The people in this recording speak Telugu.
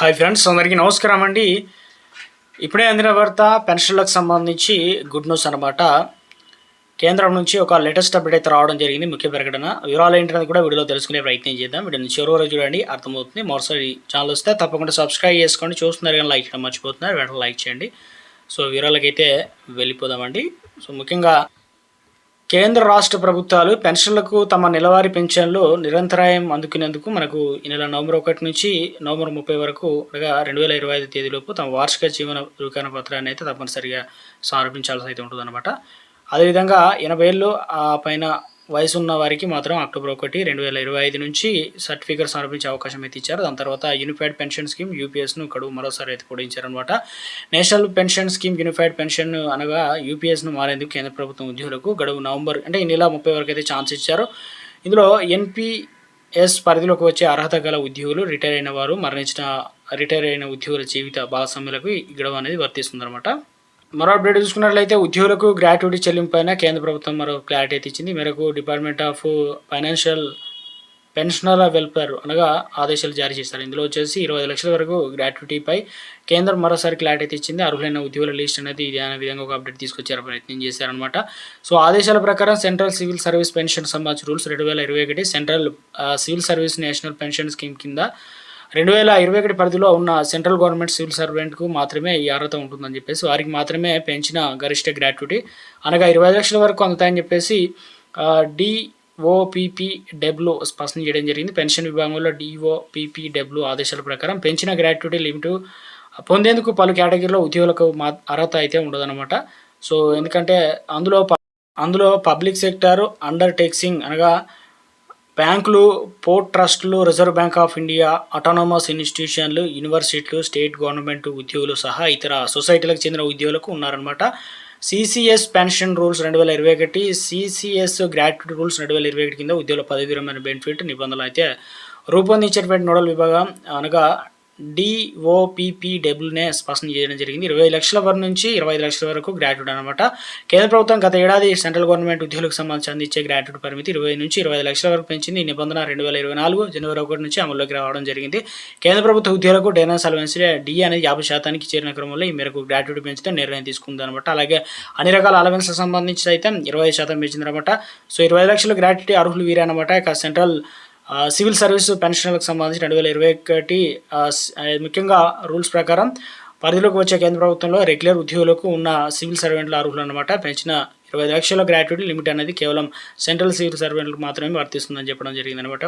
హాయ్ ఫ్రెండ్స్ అందరికీ నమస్కారం అండి. ఇప్పుడే అందిన వార్త పెన్షన్లకు సంబంధించి గుడ్ న్యూస్ అనమాట కేంద్రం నుంచి ఒక లేటెస్ట్ అప్డేట్ అయితే రావడం జరిగింది ముఖ్య ప్రకటన. వివరాలు ఏంటనేది కూడా వీడియోలో తెలుసుకునే ప్రయత్నం చేద్దాం. వీడియోని చివరి వరకు చూడండి అర్థమవుతుంది. మరోసారి ఛానల్ వస్తే తప్పకుండా సబ్స్క్రైబ్ చేసుకోండి. చూస్తున్నారు కానీ లైక్ చేయడం మర్చిపోతున్నారు వెంటనే లైక్ చేయండి. సో వివరాలకైతే వెళ్ళిపోదామండి. సో ముఖ్యంగా కేంద్ర రాష్ట్ర ప్రభుత్వాలు పెన్షన్లకు తమ నెలవారీ పెన్షన్లు నిరంతరాయం అందుకునేందుకు మనకు ఈ నెల నవంబర్ ఒకటి నుంచి నవంబర్ ముప్పై వరకు అనగా రెండు వేల ఇరవై ఐదు తేదీలోపు తమ వార్షిక జీవన ధృవీకరణ పత్రాన్ని అయితే తప్పనిసరిగా సమర్పించాల్సి అయితే ఉంటుందన్నమాట. అదేవిధంగా ఎనభై ఏళ్ళు ఆ పైన వయసు ఉన్న వారికి మాత్రం అక్టోబర్ ఒకటి రెండు వేల ఇరవై ఐదు నుంచి సర్టిఫికేట్ సమర్పించే అవకాశం అయితే ఇచ్చారు. దాని తర్వాత యూనిఫైడ్ పెన్షన్ స్కీమ్ యూపీఎస్ను గడువు మరోసారి అయితే పొడిగించారనమాట national pension scheme unified pension అనగా యూపీఎస్ను మారేందుకు కేంద్ర ప్రభుత్వం ఉద్యోగులకు గడువు నవంబర్ అంటే ఈ నెల ముప్పై వరకు అయితే ఛాన్స్ ఇచ్చారు. ఇందులో ఎన్పిఎస్ పరిధిలోకి వచ్చే అర్హత గల ఉద్యోగులు రిటైర్ అయిన వారు మరణించిన రిటైర్ అయిన ఉద్యోగుల జీవిత భాగస్వాములకు ఈ గడువు అనేది వర్తిస్తుందన్నమాట. మరో అప్డేట్ చూసుకున్నట్లయితే ఉద్యోగులకు గ్రాట్యుటీ చెల్లింపైన కేంద్ర ప్రభుత్వం మరో క్లారిటీ అయితే ఇచ్చింది మేరకు డిపార్ట్మెంట్ ఆఫ్ ఫైనాన్షియల్ పెన్షనర్ల వెల్ఫేర్ అనగా ఆదేశాలు జారీ చేస్తారు ఇందులో వచ్చేసి ఇరవై లక్షల వరకు గ్రాట్యుటీపై కేంద్రం మరోసారి క్లారిటీ అయితే ఇచ్చింది అర్హులైన ఉద్యోగుల లిస్ట్ అనేది ఇది విధంగా ఒక అప్డేట్ తీసుకొచ్చారు ప్రయత్నం చేశారనమాట సో ఆదేశాల ప్రకారం సెంట్రల్ సివిల్ సర్వీస్ పెన్షన్ సంబంధించిన రూల్స్ రెండు వేల ఇరవై ఒకటి central civil service national pension scheme కింద రెండు వేల ఇరవై ఒకటి పరిధిలో ఉన్న సెంట్రల్ గవర్నమెంట్ సివిల్ సర్వెంట్కు మాత్రమే ఈ అర్హత ఉంటుందని చెప్పేసి వారికి మాత్రమే పెంచిన గరిష్ట గ్రాట్యుటీ. అనగా ఇరవై లక్షల వరకు అందుతాయని చెప్పేసి డిఓపిపిడబ్ల్యూ స్పష్టం చేయడం జరిగింది. పెన్షన్ విభాగంలో డిఓపిపిడబ్ల్యూ ఆదేశాల ప్రకారం పెంచిన గ్రాట్యుటీ లిమిట్ పొందేందుకు పలు కేటగిరీలో ఉద్యోగులకు మా అర్హత అయితే ఉండదన్నమాట. సో ఎందుకంటే అందులో ప- అందులో పబ్లిక్ సెక్టార్ అండర్ టెక్సింగ్ అనగా బ్యాంకులు port ట్రస్టులు Reserve Bank of India autonomous ఇన్స్టిట్యూషన్లు యూనివర్సిటీలు స్టేట్ గవర్నమెంట్ ఉద్యోగులు సహా ఇతర సొసైటీలకు చెందిన ఉద్యోగులకు ఉన్నారనమాట సిసిఎస్ పెన్షన్ రూల్స్ రెండు వేల ఇరవై ఒకటి సిసిఎస్ గ్రాట్యుటీ రూల్స్ రెండు వేల ఇరవై ఒకటి కింద ఉద్యోగుల పదవి విరమణ బెనిఫిట్ నిబంధనలు అయితే రూపొందించేటువంటి నోడల్ విభాగం అనగా డిఓపిపిడబ్ల్యూనే స్పష్టం చేయడం జరిగింది. ఇరవై లక్షల వరకు నుంచి ఇరవై ఐదు లక్షల వరకు గ్రాట్యుటీ అనమాట కేంద్ర ప్రభుత్వం గత ఏడాది సెంట్రల్ గవర్నమెంట్ ఉద్యోగులకు సంబంధించి అందించే గ్రాట్యుటీ పరిమితి ఇరవై నుంచి ఇరవై ఐదు లక్షల వరకు పెంచింది. ఈ నిబంధన రెండు వేల ఇరవై నాలుగు జనవరి ఒకటి నుంచి అమల్లోకి రావడం జరిగింది. కేంద్ర ప్రభుత్వ ఉద్యోగులకు డైనాన్స్ అలవెన్స్ డి అనేది యాభై శాతానికి చేరిన క్రమంలో ఈ మేరకు గ్రాట్యుటీ పెంచితే నిర్ణయం తీసుకుంది అనమాట అలాగే అన్ని రకాల అలవెన్స్ సంబంధించి అయితే ఇరవై ఐదు శాతం పెంచింది అనమాట సో ఇరవై లక్షల గ్రాట్యుటీ అర్హులు వీరే అనమాట ఇక సెంట్రల్ సివిల్ సర్వీస్ పెన్షన్లకు సంబంధించి రెండు వేల ఇరవై ఒకటి ముఖ్యంగా రూల్స్ ప్రకారం పరిధిలోకి వచ్చే కేంద్ర ప్రభుత్వంలో రెగ్యులర్ ఉద్యోగులకు ఉన్న సివిల్ సర్వెంట్ల అర్హులు అనమాట పెంచిన ఇరవై లక్షల గ్రాట్యుటీ లిమిట్ అనేది కేవలం సెంట్రల్ సివిల్ సర్వెంట్లకు మాత్రమే వర్తిస్తుందని చెప్పడం జరిగిందనమాట